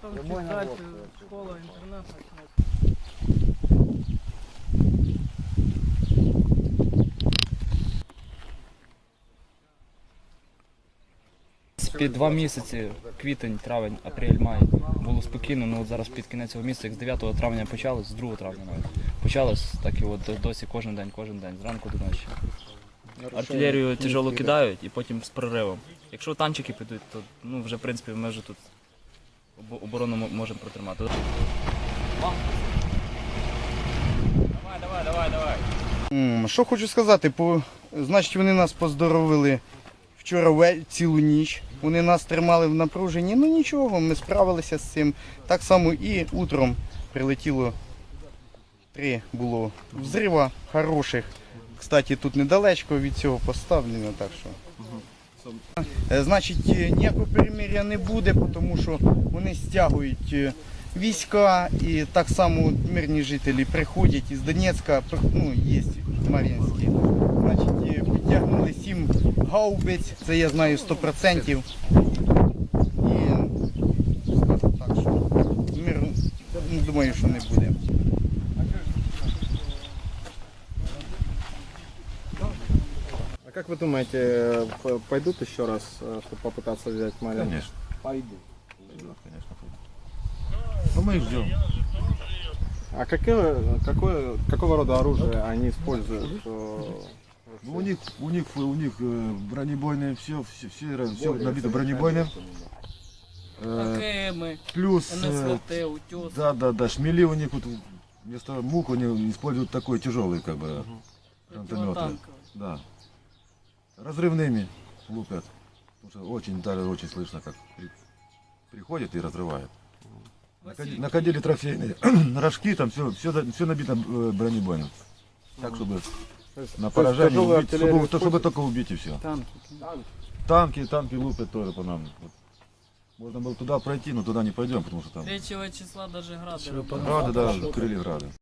Прямой чуть навод, короче. школа, интернат начинается. Під два місяці, квітень, травень, апрель, май, було спокійно, ну от зараз під кінець цього місяця, як з 9 травня почалось, з 2 травня навіть. Почалось, так і от досі кожен день, кожен день, зранку до ночі. Артилерію тяжело кидають і потім з проривом. Якщо танчики підуть, то ну, вже в принципі ми вже тут оборону можемо протримати. Давай, давай, давай, давай. М, Що хочу сказати, по... значить вони нас поздоровили вчора ве- цілу ніч. Вони нас тримали в напруженні. Ну нічого, ми справилися з цим. Так само і утром прилетіло три було взрива хороших. Кстати, тут недалечко від цього поставлено, так що. Е, Значить, е, ніякого перемир'я не буде, тому що вони стягують е, війська і так само мирні жителі приходять із Донецька, ну, є Мар'їнські. Значить, підтягнули сім гаубиць, це я знаю 100%. І ну, думаю, що не буде. А как вы думаете, пойдут еще раз, э, чтобы попытаться взять Марьинку? Конечно. Пойдут. Пойдет, конечно, пойдет. Ну, мы их ждем. А какое, какое, какого рода оружие они используют? э, Ну, у них, у них, у них э, бронебойные, все, все, все, все набито бронебойным. АКМы, плюс, НСВТ, утес. да, да, да, шмели у них вот вместо мук они используют такой тяжелый, как бы, гранатометы. Да. Разрывными лупят. Потому что очень, даже очень слышно, как при- приходит и разрывает. Находи- Находили трофейные рожки, там все, все, все набито э, бронебойным. Так, чтобы на поражение убить, чтобы, то- чтобы только убить и все. Танки. Танки, танки лупят тоже по нам. Вот. Можно было туда пройти, но туда не пойдем, потому что там 3 числа даже грады. грады, да, открыли грады.